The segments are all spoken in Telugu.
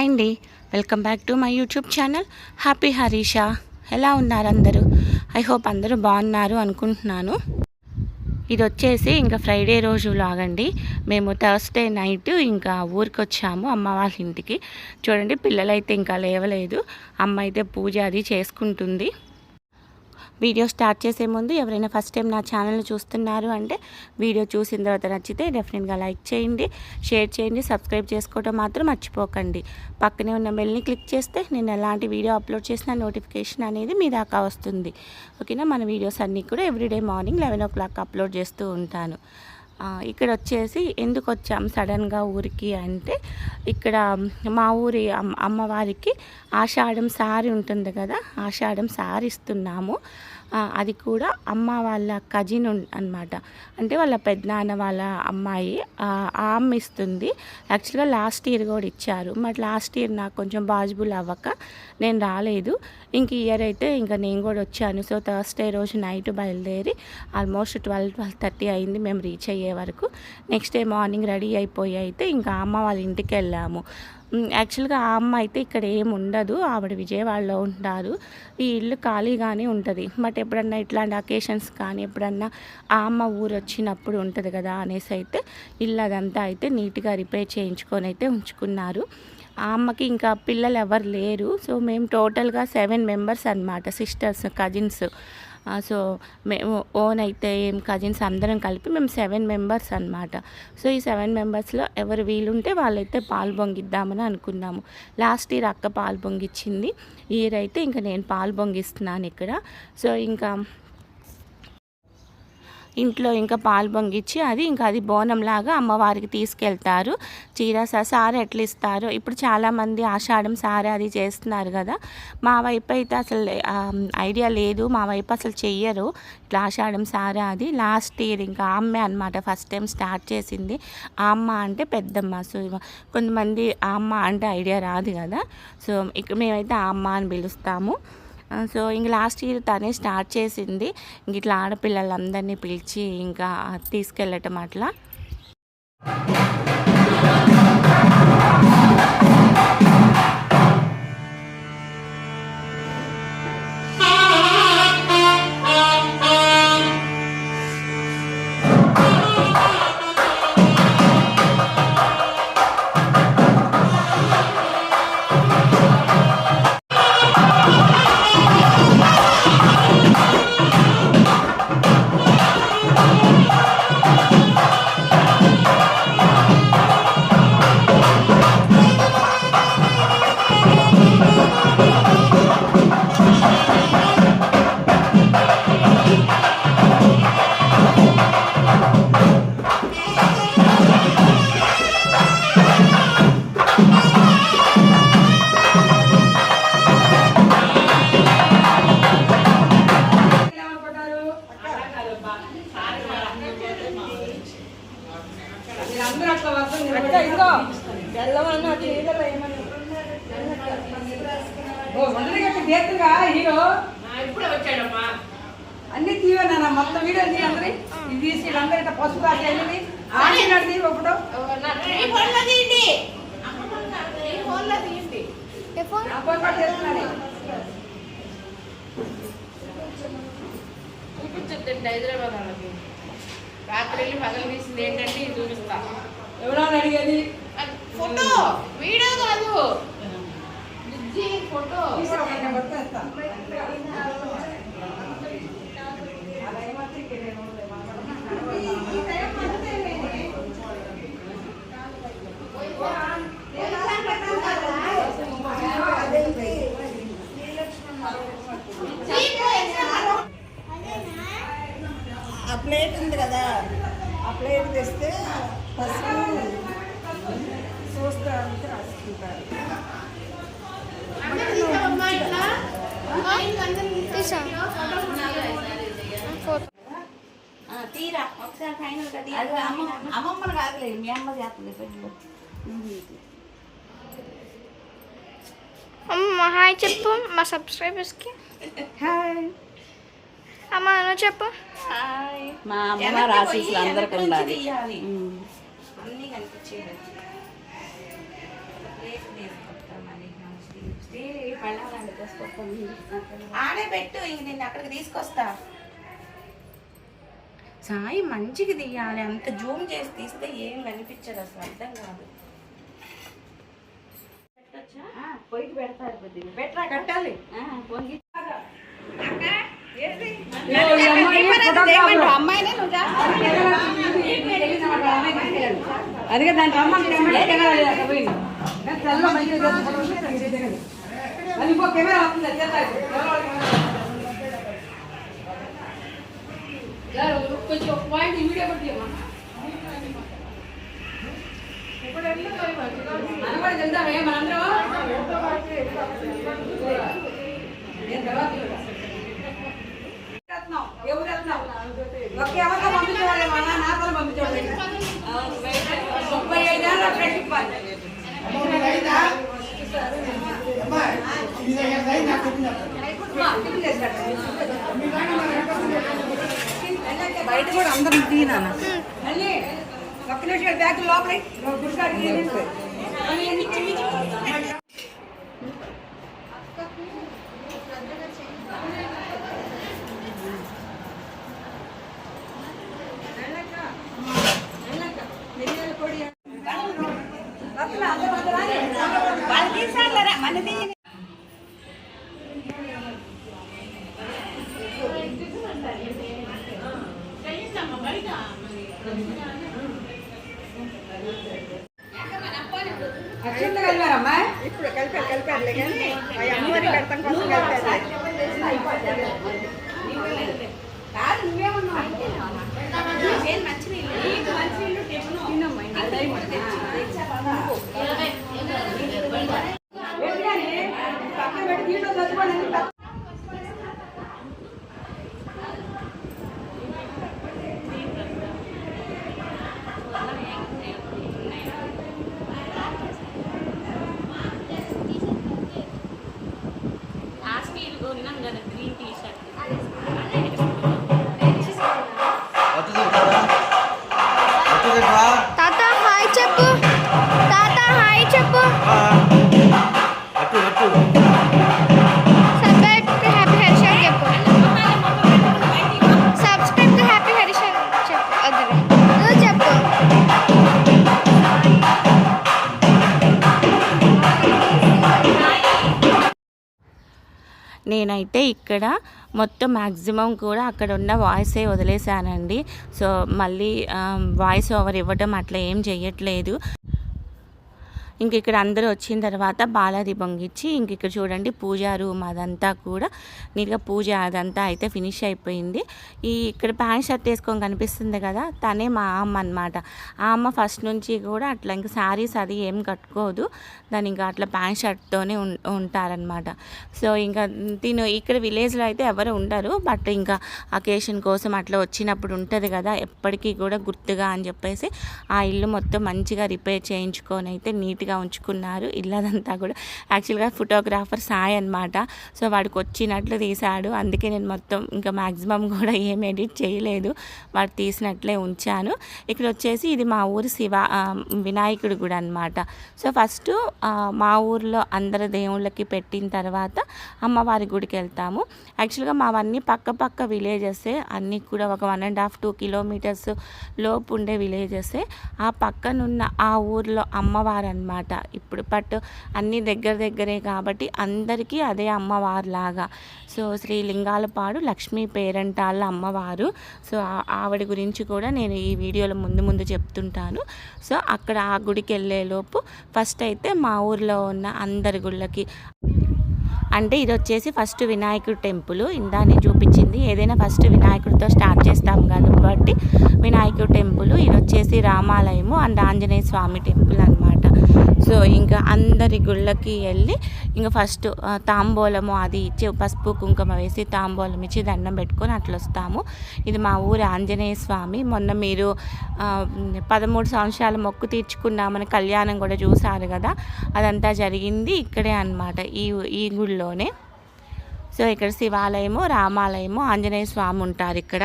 హాయ్ అండి welcome back to my YouTube channel happy Harisha ఎలా ఉన్నారు అందరూ? ఐ హోప్ అందరూ బాగున్నారు అనుకుంటున్నాను. ఇది వచ్చేసి ఇంకా ఫ్రైడే రోజు లాగండి మేము థర్స్డే నైట్ ఇంకా ఊరికి వచ్చాము అమ్మ వాళ్ళ ఇంటికి. చూడండి పిల్లలైతే ఇంకా లేవలేదు. అమ్మ అయితే పూజ అది చేసుకుంటుంది. వీడియో స్టార్ట్ చేసే ముందు ఎవరైనా ఫస్ట్ టైం నా ఛానల్ని చూస్తున్నారు అంటే వీడియో చూసిన తర్వాత నచ్చితే డెఫినెట్గా లైక్ చేయండి షేర్ చేయండి సబ్స్క్రైబ్ చేసుకోవడం మాత్రం మర్చిపోకండి. పక్కనే ఉన్న బెల్ని క్లిక్ చేస్తే నేను ఎలాంటి వీడియో అప్లోడ్ చేసిన నోటిఫికేషన్ అనేది మీ దాకా వస్తుంది. ఓకేనా? మన వీడియోస్ అన్నీ కూడా everyday morning eleven o'clock upload చేస్తూ ఉంటాను. ఇక్కడ వచ్చేసి ఎందుకు వచ్చాం సడన్గా ఊరికి అంటే ఇక్కడ మా ఊరి అమ్మవారికి ఆషాఢం సారీ ఉంటుంది కదా ఆషాఢం సారీ ఇస్తున్నాము అది కూడా అమ్మ వాళ్ళ కజిన్ అన్నమాట. అంటే వాళ్ళ పెద్దనాన్న వాళ్ళ అమ్మాయి ఆ ఇస్తుంది. యాక్చువల్గా లాస్ట్ ఇయర్ కూడా ఇచ్చారు. మరి లాస్ట్ ఇయర్ నాకు కొంచెం పాజిబుల్ అవ్వక నేను రాలేదు. ఇంక ఇయర్ అయితే ఇంకా నేను కూడా వచ్చాను. సో థర్స్డే రోజు నైట్ బయలుదేరి ఆల్మోస్ట్ ట్వెల్వ్ ట్వెల్వ్ థర్టీ అయింది మేము రీచ్ అయ్యే వరకు. నెక్స్ట్ డే మార్నింగ్ రెడీ అయిపోయి అయితే ఇంకా అమ్మ వాళ్ళ ఇంటికి వెళ్ళాము. యాక్చువల్గా ఆ అమ్మ అయితే ఇక్కడ ఏం ఉండదు. ఆవిడ విజయవాడలో ఉంటారు. ఈ ఇల్లు ఖాళీగానే ఉంటుంది. బట్ ఎప్పుడన్నా ఇట్లాంటి అకేషన్స్ కానీ ఎప్పుడన్నా ఆ అమ్మ ఊరు వచ్చినప్పుడు ఉంటుంది కదా అనేసి అయితే ఇల్లు అదంతా అయితే నీట్గా రిపేర్ చేయించుకొని అయితే ఉంచుకున్నారు. ఆ అమ్మకి ఇంకా పిల్లలు ఎవరు లేరు. సో మేము టోటల్గా సెవెన్ మెంబర్స్ అనమాట సిస్టర్స్ కజిన్స్ సో మేము ఓన్ అయితే ఏం కజిన్స్ అందరం కలిపి మేము సెవెన్ మెంబర్స్ అనమాట సో ఈ సెవెన్ మెంబర్స్లో ఎవరు వీలుంటే వాళ్ళైతే పాలు పొంగిద్దామని అనుకున్నాము. లాస్ట్ ఇయర్ అక్క పాలు పొంగిచ్చింది. ఇయర్ అయితే ఇంకా నేను పాలు పొంగిస్తున్నాను ఇక్కడ. సో ఇంకా ఇంట్లో ఇంకా పాలు పొంగిచ్చి అది ఇంకా అది బోనంలాగా అమ్మవారికి తీసుకెళ్తారు. చీర సార ఎట్లా ఇస్తారు ఇప్పుడు చాలామంది ఆషాఢం సార అది చేస్తున్నారు కదా. మా వైపు అయితే అసలు ఐడియా లేదు. మా వైపు అసలు చెయ్యరు. ఇట్లా ఆషాఢం సార అది. లాస్ట్ ఇయర్ ఇంకా ఆ అమ్మే అనమాట ఫస్ట్ టైం స్టార్ట్ చేసింది. ఆ అమ్మ అంటే పెద్దమ్మ. సో కొంతమంది ఆ అమ్మ అంటే ఐడియా రాదు కదా. సో ఇక మేమైతే ఆ అమ్మ అని పిలుస్తాము. సో ఇంక లాస్ట్ ఇయర్ తనే స్టార్ట్ చేసింది. ఇంక ఇట్లా ఆడపిల్లలందరినీ పిలిచి ఇంకా తీసుకెళ్ళటం అట్లా. చూపించొద్దండి హైదరాబాద్ వాళ్ళకి. రాత్రి వెళ్ళి పగలు తీసింది ఏంటంటే ఇది చూపిస్తా. ఎవరో అడిగేది? అది ఫోటో వీడియో కాదు. ఫోటో. తీసుకో, నేను పట్టుకొస్తా. ఆ ప్లేట్ ఉంది కదా ఆ ప్లేట్ తెస్తే పసుపు చూస్తా అంటే రాసుకుంటారు తీరా ఒకసారి ఫైనల్గా అది అమ్మ అమ్మమ్మని కాదులే మీ అమ్మ చేస్తుంది పెళ్ళి అమ్మ హాయ్ చెప్పు మా సబ్స్క్రైబర్స్కి హాయ్. అమ్మ నువ్వు చెప్పు. మా అమ్మ రాశీసులు అందరికి ఉండాలి. అన్నీ కనిపించేది ఆడే పెట్టు ఇంక నేను అక్కడికి తీసుకొస్తా. సాయి మంచిగా తీయాలి. అంత జూమ్ చేసి తీస్తే ఏం కనిపించదు అసలు అర్థం కాదు. పొయ్యికి పెడతారు కొద్దిగా పెట్టరా కట్టాలి. పొంగి అందుకే దాని రమ్మంటే తెల్ల మంచిగా అది ఇంకో కెమెరా వస్తుంది అది కెమెరా. కొంచెం పాయింట్ వీడియో కొట్టియమ్మా మనం కూడా వెళ్దామే మనందరం తర్వాత వెళ్తున్నాం. ఎవరు వెళ్తున్నాం? ఒకే ఎవరికో పంపించేవాళ్ళే మా నాన్న నాతో పంపించేవాళ్ళే. ముప్పై ఐదేళ్ళ ఫ్రెండ్షిప్ వాళ్ళు. బయట కూడా అందరం తీనా మళ్ళీ ఒక్క నిమిషం బ్యాగ్ లోపలి గుడికాడికి నేనైతే ఇక్కడ మొత్తం మ్యాక్సిమం కూడా అక్కడ ఉన్న వాయిసే వదిలేశానండి. సో మళ్ళీ వాయిస్ ఓవర్ ఇవ్వటం అట్లా ఏం చేయట్లేదు ఇంక ఇక్కడ అందరూ వచ్చిన తర్వాత బాలాది పొంగిచ్చి ఇంక ఇక్కడ చూడండి పూజా రూమ్ అదంతా కూడా నీట్గా పూజ అదంతా అయితే ఫినిష్ అయిపోయింది. ఈ ఇక్కడ ప్యాంట్ షర్ట్ వేసుకొని కనిపిస్తుంది కదా తనే మా అమ్మ అనమాట ఆ అమ్మ ఫస్ట్ నుంచి కూడా అట్లా ఇంకా శారీస్ అది ఏం కట్టుకోదు దాని ఇంకా అట్లా ప్యాంట్ షర్ట్తోనే ఉం ఉంటారనమాట సో ఇంకా తిను ఇక్కడ విలేజ్లో అయితే ఎవరు ఉండరు బట్ ఇంకా అకేషన్ కోసం అట్లా వచ్చినప్పుడు ఉంటుంది కదా ఎప్పటికీ కూడా గుర్తుగా అని చెప్పేసి ఆ ఇల్లు మొత్తం మంచిగా రిపేర్ చేయించుకొని అయితే నీట్గా ఉంచుకున్నారు. ఇల్లదంతా కూడా. యాక్చువల్గా ఫోటోగ్రాఫర్ సాయి అనమాట సో వాడికి వచ్చినట్లు తీశాడు. అందుకే నేను మొత్తం ఇంకా మ్యాక్సిమం కూడా ఏం ఎడిట్ చేయలేదు. వాడు తీసినట్లే ఉంచాను. ఇక్కడ వచ్చేసి ఇది మా ఊరు శివ వినాయకుడు వినాయకుడి గుడి అనమాట సో ఫస్ట్ మా ఊర్లో అందరి దేవుళ్ళకి పెట్టిన తర్వాత అమ్మవారి గుడికి వెళ్తాము. యాక్చువల్గా మావన్నీ పక్క పక్క విలేజెస్ అన్నీ కూడా ఒక one and half two kilometres లోపు ఉండే విలేజెస్ ఆ పక్కనున్న ఆ ఊర్లో అమ్మవారు అనమాట ఇప్పుడు బట్ అన్నీ దగ్గర దగ్గరే కాబట్టి అందరికీ అదే అమ్మవారులాగా. సో శ్రీ లింగాలపాడు లక్ష్మీ పేరంటాళ్ళ అమ్మవారు. సో ఆవిడ గురించి కూడా నేను ఈ వీడియోలో ముందు ముందు చెప్తుంటాను. సో అక్కడ ఆ గుడికి వెళ్ళేలోపు ఫస్ట్ అయితే మా ఊర్లో ఉన్న అందరి గుళ్ళకి అంటే ఇది వచ్చేసి ఫస్ట్ వినాయకుడు టెంపుల్. ఇందానే చూపించింది. ఏదైనా ఫస్ట్ వినాయకుడితో స్టార్ట్ చేస్తాం కాబట్టి వినాయకుడు టెంపుల్. ఇది వచ్చేసి రామాలయము అండ్ ఆంజనేయ స్వామి టెంపుల్ అనమాట సో ఇంకా అందరి గుళ్ళకి వెళ్ళి ఇంకా ఫస్ట్ తాంబూలము అది ఇచ్చి పసుపు కుంకుమ వేసి తాంబూలం ఇచ్చి దండం పెట్టుకొని అట్లా వస్తాము. ఇది మా ఊరు ఆంజనేయ స్వామి. మొన్న మీరు పదమూడు సంవత్సరాల మొక్కు తీర్చుకున్నామని కళ్యాణం కూడా చూశారు కదా? అదంతా జరిగింది ఇక్కడే అన్నమాట ఈ ఈ గుడిలోనే సో ఇక్కడ శివాలయము రామాలయము ఆంజనేయ స్వామి ఉంటారు ఇక్కడ.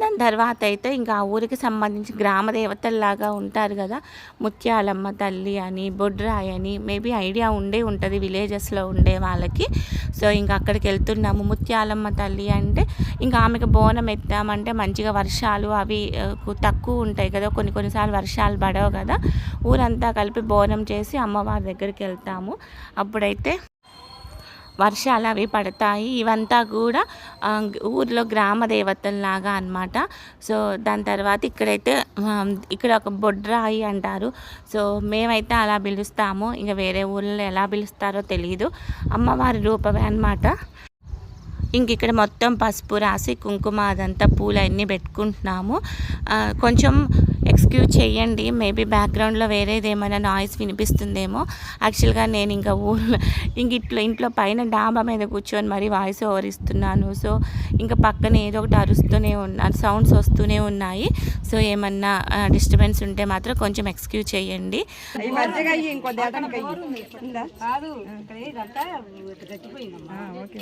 దాని తర్వాత అయితే ఇంకా ఆ ఊరికి సంబంధించి గ్రామ దేవతల్లాగా ఉంటారు కదా. ముత్యాలమ్మ తల్లి అని బొడ్రాయి అని మేబీ ఐడియా ఉండే ఉంటుంది విలేజెస్లో ఉండే వాళ్ళకి. సో ఇంకా అక్కడికి వెళ్తున్నాము. ముత్యాలమ్మ తల్లి అంటే ఇంకా ఆమెకు బోనం ఎత్తామంటే మంచిగా వర్షాలు అవి తక్కువ ఉంటాయి కదా. కొన్ని కొన్నిసార్లు వర్షాలు పడవు కదా. ఊరంతా కలిపి బోనం చేసి అమ్మవారి దగ్గరికి వెళ్తాము. అప్పుడైతే వర్షాలు అవి పడతాయి. ఇవంతా కూడా ఊర్లో గ్రామ దేవతల్లాగా అనమాట సో దాని తర్వాత ఇక్కడైతే ఇక్కడ ఒక బొడ్రాయి అంటారు. సో మేమైతే అలా పిలుస్తాము. ఇంకా వేరే ఊళ్ళో ఎలా పిలుస్తారో తెలియదు అమ్మవారి రూపమే అన్నమాట. ఇంక ఇక్కడ మొత్తం పసుపు రాసి కుంకుమ అదంతా పూలు అన్నీ పెట్టుకుంటున్నాము కొంచెం ఎక్స్క్యూజ్ చేయండి. మేబీ బ్యాక్గ్రౌండ్లో వేరేది ఏమైనా నాయిస్ వినిపిస్తుందేమో. యాక్చువల్గా నేను ఇంకా ఊళ్ళో ఇంక ఇట్లా ఇంట్లో పైన డాబా మీద కూర్చొని మరి వాయిస్ ఓవర్ ఇస్తున్నాను. సో ఇంకా పక్కన ఏదో ఒకటి అరుస్తూనే ఉన్నారు సౌండ్స్ వస్తూనే ఉన్నాయి. సో ఏమన్నా డిస్టర్బెన్స్ ఉంటే మాత్రం కొంచెం ఎక్స్క్యూజ్ చేయండి. ఈ మధ్యగా అయ్యి ఇంకో దేవతనికి అయ్యి ఉందా కాదు ఇక్కడ ఇదంతా గట్టిపోయిందమ్మా ఓకే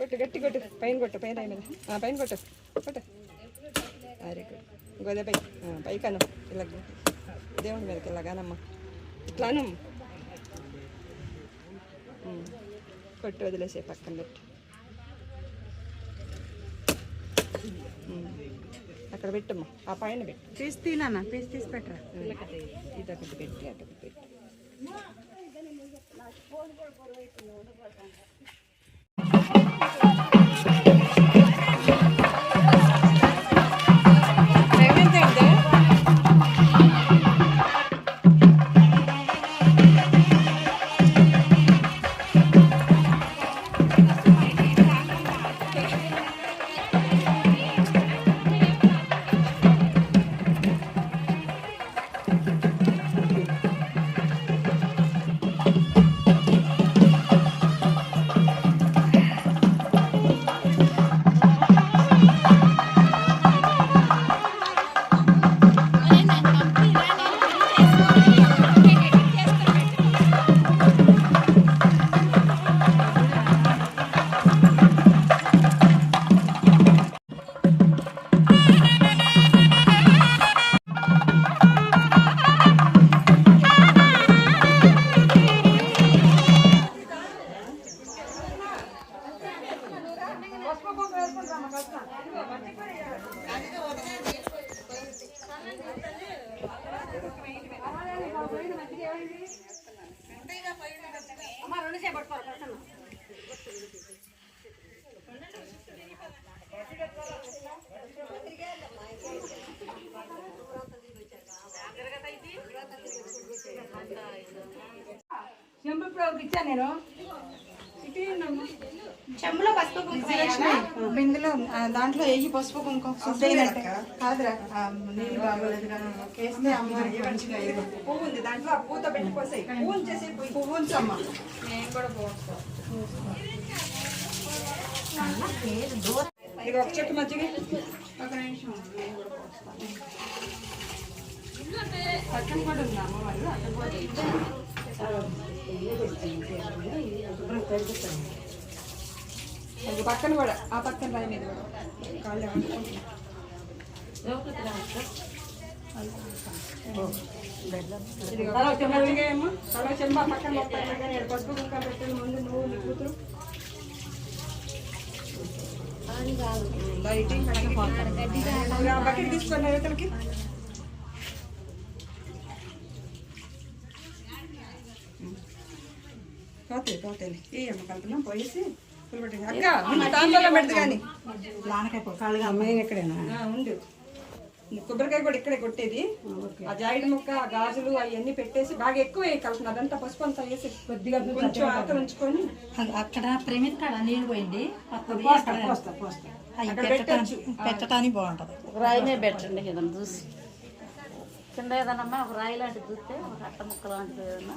కొట్టు గట్టి కొట్టు. పైన కొట్టు పైన పైన ఆ, పైన కొట్టు. కొట్టు. వెరీ గుడ్ గోదే పై. ఆ, పైకను. ఇలా దేవుడి మీదకి ఇలాగానమ్మా ఇట్లాను ఉమ్. కొట్టు వదిలేసే పక్కన పెట్టి. అక్కడ పెట్టమ్మా. ఆ పైన పెట్టు. తీసి తినా తీసి తీసి పెట్టరా? ఇదొకటి పెట్టి అదొకటి పెట్టి. చెంబులో పసుపు బిందులో దాంట్లో వెయ్యి పసుపు కుంకుమ. కాదురా. నీళ్ళు బాగోలేదు. పువ్వు ఉంది. దాంట్లో పూత పెట్టి పోసాయి. పువ్వు ఉంచేసి పువ్వు ఉంచమ్మా ఇది ఒక చెట్టు మధ్యకి ఒక నిమిషం. నేను కూడా పోస్తాను. పక్కన కూడా ఉందా అమ్మ వాళ్ళు? అక్కడ కూడా అది పక్కన కూడా ఆ పక్కన రాయి మీద కూడా. కాళ్ళు ఏమనుకుంటున్నా తలో చెంబా ఏమో తలో చెంబా పక్కన పసుపు కుంకాలు పెట్టిన ముందు నువ్వు నీ కూతురు. లైటింగ్ బకెట్ తీసుకోండి పోతాయి పోతాయి ఏ అమ్మ కలుపున్నాం పోయేసి పులిపెట్టి అక్క ముందు దాంట్లో పెడదు కానీ. అమ్మాయి ఎక్కడైనా ఉండు కొబ్బరికాయ కూడా ఇక్కడే కొట్టేది. ఆ జాయిడ్ ముక్క ఆ గాజులు అవన్నీ పెట్టేసి బాగా ఎక్కువ కలుపుతుంది. అదంతా పసుపు అంతా వేసి కొద్దిగా కొంచెం ఆకలి ఉంచుకొని. అక్కడ ప్రేమిత కాడ నీళ్ళు పోయింది. పెట్టడానికి బాగుంటది. ఒక రాయి మీద పెట్టండి ఏదైనా చూసి. కింద ఏదన్నా ఒక రాయి లాంటిది చూస్తే ఒక అట్ట ముక్క లాంటిది ఏదన్నా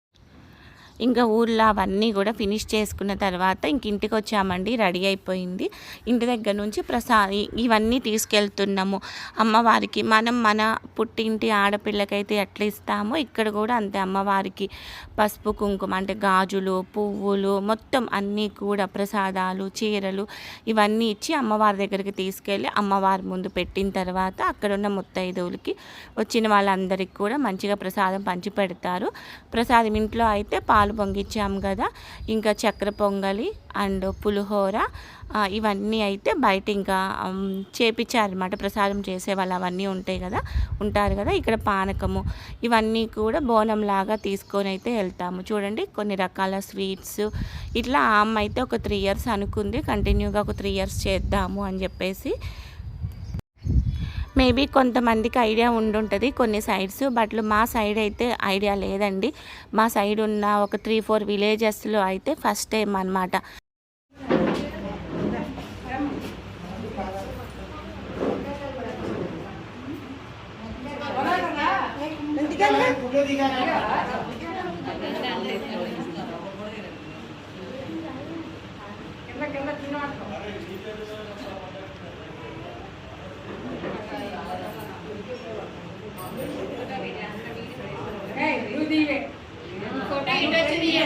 ఇంకా ఊర్లో అవన్నీ కూడా ఫినిష్ చేసుకున్న తర్వాత ఇంక ఇంటికి వచ్చామండి రెడీ అయిపోయింది. ఇంటి దగ్గర నుంచి ప్రసా ఇవన్నీ తీసుకెళ్తున్నాము. అమ్మవారికి మనం మన పుట్టింటి ఆడపిల్లకైతే ఎట్లా ఇస్తామో ఇక్కడ కూడా అంతే. అమ్మవారికి పసుపు కుంకుమ అంటే గాజులు పువ్వులు మొత్తం అన్నీ కూడా ప్రసాదాలు చీరలు ఇవన్నీ ఇచ్చి అమ్మవారి దగ్గరికి తీసుకెళ్ళి అమ్మవారి ముందు పెట్టిన తర్వాత అక్కడ ఉన్న ముత్తైదువులకి వచ్చిన వాళ్ళందరికీ కూడా మంచిగా ప్రసాదం పంచి పెడతారు. ప్రసాదం ఇంట్లో అయితే పాలు పొంగిచ్చాము కదా. ఇంకా చక్కెర పొంగలి అండ్ పులిహోర ఇవన్నీ అయితే బయట ఇంకా చేపించారనమాట ప్రసాదం చేసే వాళ్ళు అవన్నీ ఉంటాయి కదా ఉంటారు కదా ఇక్కడ పానకము. ఇవన్నీ కూడా బోనం లాగా తీసుకొని అయితే వెళ్తాము. చూడండి కొన్ని రకాల స్వీట్స్. ఇట్లా ఆ అమ్మ అయితే ఒక త్రీ ఇయర్స్ అనుకుంది కంటిన్యూగా ఒక త్రీ ఇయర్స్ చేద్దాము అని చెప్పేసి మేబీ కొంతమందికి ఐడియా ఉండుంటుంది కొన్ని సైడ్స్ బట్ మా సైడ్ అయితే ఐడియా లేదండి. మా సైడ్ ఉన్న ఒక త్రీ ఫోర్ విలేజెస్లో అయితే ఫస్ట్ టైం అనమాట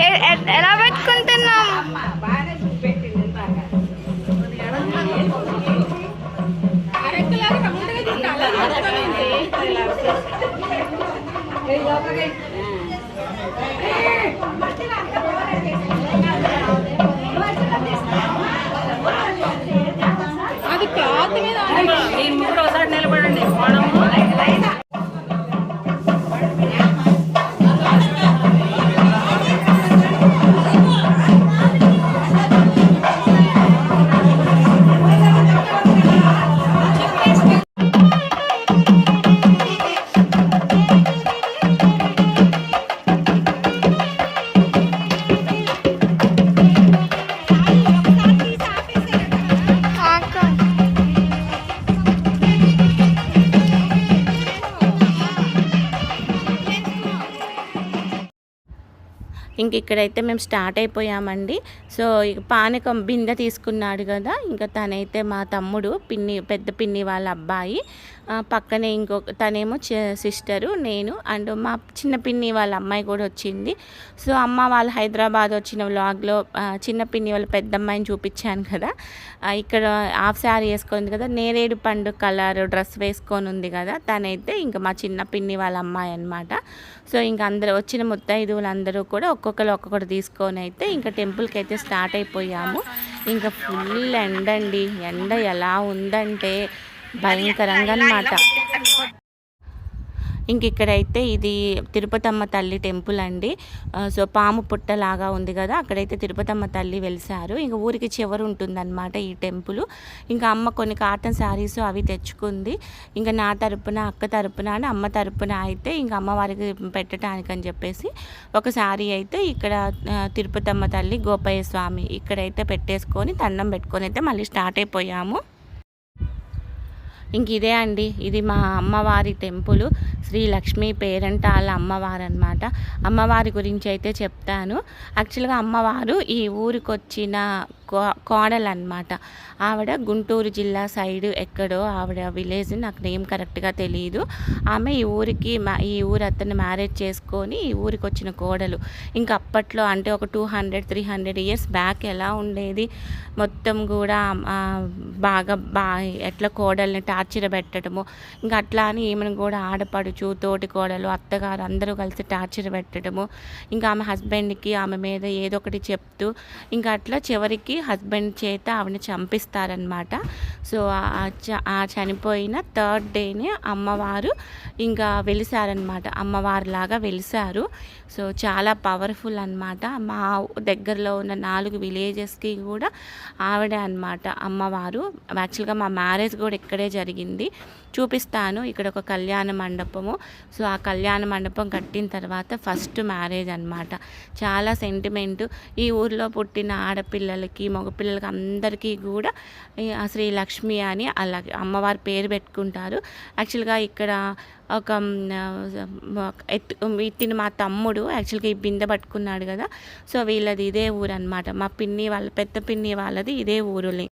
ఎ- ఎ- ఎలా పెట్టుకుంటున్నాం మీరు ముగ్గురు ఒకసారి 你们。ఇంక ఇక్కడైతే మేము స్టార్ట్ అయిపోయామండి. సో ఇక పానకం బిందె తీసుకున్నాడు కదా ఇంకా తనైతే మా తమ్ముడు పిన్ని పెద్ద పిన్ని వాళ్ళ అబ్బాయి. పక్కనే ఇంకొక తనేమో సిస్టరు నేను అండ్ మా చిన్న పిన్ని వాళ్ళ అమ్మాయి కూడా వచ్చింది. సో అమ్మ వాళ్ళు హైదరాబాద్ వచ్చిన వ్లాగ్లో చిన్న పిన్ని వాళ్ళ పెద్ద అమ్మాయిని చూపించాను కదా. ఇక్కడ హాఫ్ శారీ వేసుకుంది కదా నేరేడు పండు కలర్ డ్రెస్ వేసుకొని ఉంది కదా తనైతే ఇంకా మా చిన్న పిన్ని వాళ్ళ అమ్మాయి అనమాట సో ఇంకా అందరూ వచ్చిన ముత్తైదువులు అందరూ కూడా ఒక్కొక్కరు ఒక్కొక్కటి తీసుకొని అయితే ఇంకా టెంపుల్కి అయితే స్టార్ట్ అయిపోయాము. ఇంకా ఫుల్ ఎండ అండి ఎండ ఎలా ఉందంటే భయంకరంగా అనమాట ఇంక ఇక్కడైతే ఇది తిరుపతమ్మ తల్లి టెంపుల్ అండి. సో పాము పుట్టలాగా ఉంది కదా అక్కడైతే తిరుపతమ్మ తల్లి వెలిసారు ఇంక ఊరికి చివరి ఉంటుందన్నమాట ఈ టెంపుల్. ఇంకా అమ్మ కొన్ని కాటన్ శారీస్ అవి తెచ్చుకుంది. ఇంకా నా తరపున అక్క తరపున అని అమ్మ తరపున అయితే ఇంకా అమ్మవారికి పెట్టడానికి అని చెప్పేసి ఒక శారీ అయితే ఇక్కడ తిరుపతమ్మ తల్లి గోపయ్య స్వామి ఇక్కడైతే పెట్టేసుకొని దండం పెట్టుకొని అయితే మళ్ళీ స్టార్ట్ అయిపోయాము. ఇంక ఇదే అండి. ఇది మా అమ్మవారి టెంపుల్. శ్రీ లక్ష్మీ వాళ్ళ అమ్మవారు అనమాట అమ్మవారి గురించి అయితే చెప్తాను. యాక్చువల్గా అమ్మవారు ఈ ఊరికి వచ్చిన కో కోడలు ఆవిడ గుంటూరు జిల్లా సైడ్ ఎక్కడో ఆవిడ విలేజ్ నాకు నేమ్ కరెక్ట్గా తెలియదు ఆమె ఈ ఊరికి ఈ ఊరు అతన్ని మ్యారేజ్ చేసుకొని ఈ ఊరికి వచ్చిన కోడలు. ఇంకా అప్పట్లో అంటే ఒక two hundred three hundred years back ఎలా ఉండేది? మొత్తం కూడా బాగా బా ఎట్లా కోడల్ని టార్చర్ పెట్టడము? ఇంకా అట్లా అని ఈమెను కూడా ఆడపడుచు తోటి కోడలు అత్తగారు అందరూ కలిసి టార్చర్ పెట్టడము. ఇంకా ఆమె హస్బెండ్కి ఆమె మీద ఏదో ఒకటి చెప్తూ ఇంకా అట్లా చివరికి హస్బెండ్ చేత ఆవిడని చంపిస్తారనమాట సో ఆ చ- ఆ చనిపోయిన థర్డ్ డేనే అమ్మవారు ఇంకా వెలిసారనమాట అమ్మవారిలాగా వెలిసారు. సో చాలా పవర్ఫుల్ అన్నమాట. మా దగ్గరలో ఉన్న నాలుగు విలేజెస్కి కూడా ఆవిడే అనమాట అమ్మవారు. యాక్చువల్గా మా మ్యారేజ్ కూడా ఇక్కడే జరిగింది. చూపిస్తాను ఇక్కడ ఒక కళ్యాణ మండపము. సో ఆ కళ్యాణ మండపం కట్టిన తర్వాత ఫస్ట్ మ్యారేజ్ అనమాట చాలా సెంటిమెంట్. ఈ ఊర్లో పుట్టిన ఆడపిల్లలకి మగపిల్లలకి అందరికీ కూడా శ్రీ లక్ష్మి అని అలా అమ్మవారి పేరు పెట్టుకుంటారు. యాక్చువల్గా ఇక్కడ ఒక ఎత్తు ఇతను మా తమ్ముడు యాక్చువల్గా ఈ బిందె పట్టుకున్నాడు కదా. సో వీళ్ళది ఇదే ఊరు అనమాట మా పిన్ని వాళ్ళ పెద్ద పిన్ని వాళ్ళది ఇదే ఊరులే.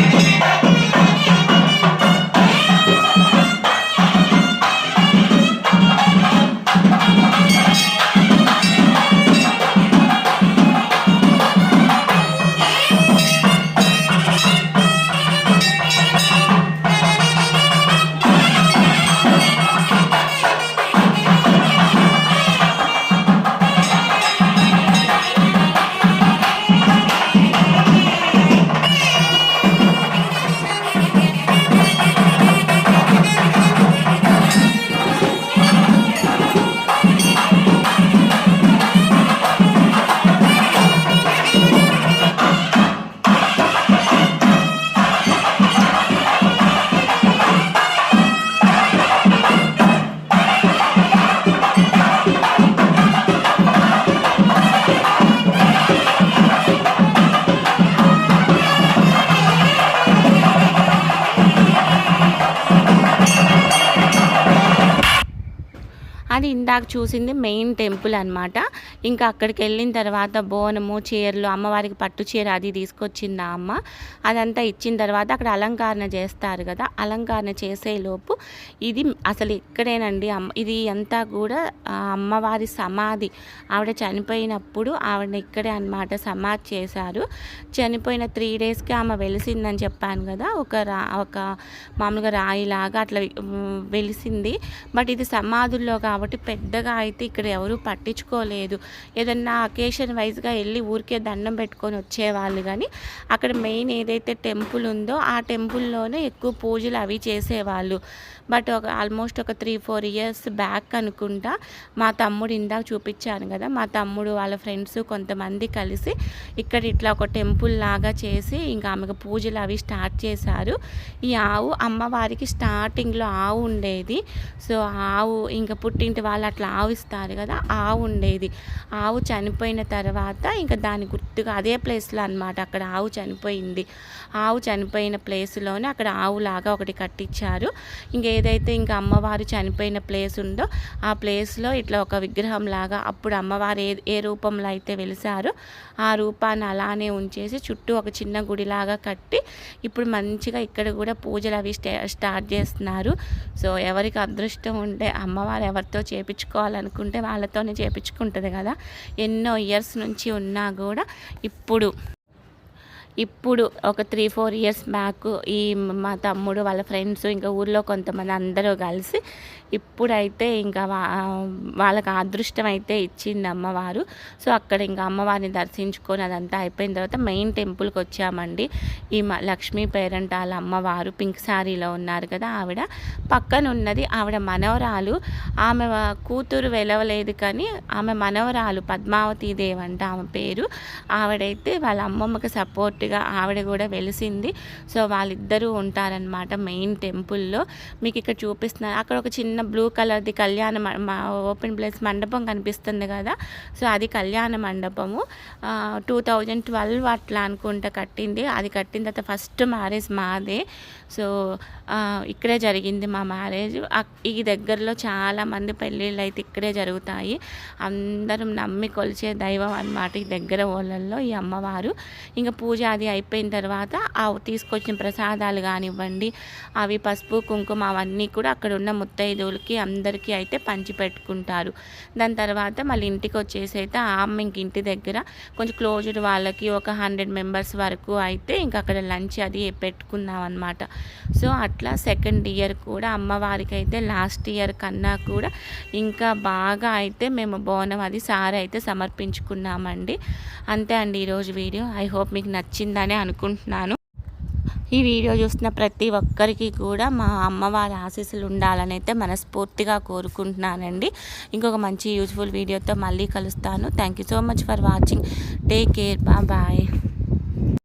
అది నాకు చూసింది మెయిన్ టెంపుల్ అన్నమాట. ఇంకా అక్కడికి వెళ్ళిన తర్వాత బోనము చీరలు అమ్మవారికి పట్టు చీర అది తీసుకొచ్చింది అమ్మ. అదంతా ఇచ్చిన తర్వాత అక్కడ అలంకరణ చేస్తారు కదా అలంకరణ చేసేలోపు ఇది అసలు ఇక్కడేనండి అమ్మ ఇది అంతా కూడా అమ్మవారి సమాధి. ఆవిడ చనిపోయినప్పుడు ఆవిడ ఇక్కడే అన్నమాట సమాధి చేశారు. చనిపోయిన త్రీ డేస్కి ఆమె వెలిసిందని చెప్పాను కదా ఒక రా ఒక మామూలుగా రాయిలాగా అట్లా వెలిసింది. బట్ ఇది సమాధుల్లో కాబట్టి పెద్దగా అయితే ఇక్కడ ఎవరు పట్టించుకోలేదు. ఏదన్నా అకేషన్ వైజ్గా వెళ్ళి ఊరికే దండం పెట్టుకొని వచ్చేవాళ్ళు కానీ అక్కడ మెయిన్ ఏదైతే టెంపుల్ ఉందో ఆ టెంపుల్లోనే ఎక్కువ పూజలు అవి చేసేవాళ్ళు. బట్ ఒక ఆల్మోస్ట్ ఒక త్రీ ఫోర్ ఇయర్స్ బ్యాక్ అనుకుంటా మా తమ్ముడు ఇందాక చూపించాను కదా మా తమ్ముడు వాళ్ళ ఫ్రెండ్స్ కొంతమంది కలిసి ఇక్కడ ఇట్లా ఒక టెంపుల్ లాగా చేసి ఇంకా ఆమెకు పూజలు అవి స్టార్ట్ చేశారు. ఈ ఆవు అమ్మవారికి స్టార్టింగ్లో ఆవు ఉండేది. సో ఆవు ఇంకా పుట్టింటి వాళ్ళు అట్లా ఆవు ఇస్తారు కదా ఆవు ఉండేది. ఆవు చనిపోయిన తర్వాత ఇంకా దాని గుర్తుగా అదే ప్లేస్లో అనమాట అక్కడ ఆవు చనిపోయింది. ఆవు చనిపోయిన ప్లేస్లోనే అక్కడ ఆవులాగా ఒకటి కట్టించారు. ఇంకా ఏదైతే ఇంకా అమ్మవారు చనిపోయిన ప్లేస్ ఉందో ఆ ప్లేస్లో ఇట్లా ఒక విగ్రహం లాగా అప్పుడు అమ్మవారు ఏ ఏ రూపంలో అయితే వెలిసారో ఆ రూపాన్ని అలానే ఉంచేసి చుట్టూ ఒక చిన్న గుడిలాగా కట్టి ఇప్పుడు మంచిగా ఇక్కడ కూడా పూజలు అవి స్టార్ట్ చేస్తున్నారు. సో ఎవరికి అదృష్టం ఉంటే అమ్మవారు ఎవరితో చేపించుకోవాలనుకుంటే వాళ్ళతోనే చేపించుకుంటుంది కదా. ఎన్నో ఇయర్స్ నుంచి ఉన్నా కూడా ఇప్పుడు ఇప్పుడు ఒక త్రీ ఫోర్ ఇయర్స్ బ్యాక్ ఈ మా తమ్ముడు వాళ్ళ ఫ్రెండ్స్ ఇంకా ఊర్లో కొంతమంది అందరూ కలిసి ఇప్పుడైతే ఇంకా వా- వాళ్ళకి అదృష్టం అయితే ఇచ్చింది అమ్మవారు. సో అక్కడ ఇంకా అమ్మవారిని దర్శించుకొని అదంతా అయిపోయిన తర్వాత మెయిన్ టెంపుల్కి వచ్చామండి. ఈ మ- పేరెంట్ వాళ్ళ అమ్మవారు పింక్ శారీలో ఉన్నారు కదా ఆవిడ. పక్కన ఉన్నది ఆవిడ మనవరాలు. ఆమె కూతురు వెలవలేదు కానీ ఆమె మనవరాలు పద్మావతి దేవి అంట ఆమె పేరు. ఆవిడైతే వాళ్ళ అమ్మమ్మకి సపోర్ట్గా ఆవిడ కూడా వెలిసింది. సో వాళ్ళిద్దరూ ఉంటారనమాట మెయిన్ టెంపుల్లో. మీకు ఇక్కడ చూపిస్తున్నారు అక్కడ ఒక చిన్న బ్లూ కలర్ది కళ్యాణ మా ఓపెన్ ప్లేస్ మండపం కనిపిస్తుంది కదా. సో అది కళ్యాణ మండపము. టూ థౌజండ్ ట్వెల్వ్ అట్లా అనుకుంటా కట్టింది. అది కట్టిన తర్వాత ఫస్ట్ మ్యారేజ్ మాదే. సో ఇక్కడే జరిగింది మా మ్యారేజ్. ఈ దగ్గరలో చాలామంది పెళ్ళిళ్ళు అయితే ఇక్కడే జరుగుతాయి. అందరం నమ్మి కొలిచే దైవం అన్నమాట ఈ దగ్గర వాళ్ళల్లో ఈ అమ్మవారు. ఇంకా పూజ అది అయిపోయిన తర్వాత ఆ తీసుకొచ్చిన ప్రసాదాలు కానివ్వండి అవి పసుపు కుంకుమ అవన్నీ కూడా అక్కడ ఉన్న ముత్తైదువులకి అందరికీ అయితే పంచి పెట్టుకుంటారు. దాని తర్వాత మళ్ళీ ఇంటికి వచ్చేసి అయితే ఆ అమ్మ ఇంక ఇంటి దగ్గర కొంచెం క్లోజ్డ్ వాళ్ళకి ఒక హండ్రెడ్ మెంబర్స్ వరకు అయితే ఇంకా అక్కడ లంచ్ అది పెట్టుకున్నాం అనమాట సో అట్లా సెకండ్ ఇయర్ కూడా అమ్మవారికి అయితే లాస్ట్ ఇయర్ కన్నా కూడా ఇంకా బాగా అయితే మేము బోనం అది సార్ అయితే సమర్పించుకున్నామండి. అంతే అండి ఈరోజు వీడియో. ఐ హోప్ మీకు నచ్చిందని అనుకుంటున్నాను. ఈ వీడియో చూస్తున్న ప్రతి ఒక్కరికి కూడా మా అమ్మవారి ఆశీస్సులు ఉండాలని అయితే మనస్ఫూర్తిగా కోరుకుంటున్నానండి. ఇంకొక మంచి యూజ్ఫుల్ వీడియోతో మళ్ళీ కలుస్తాను. Thank you so much for watching take care bye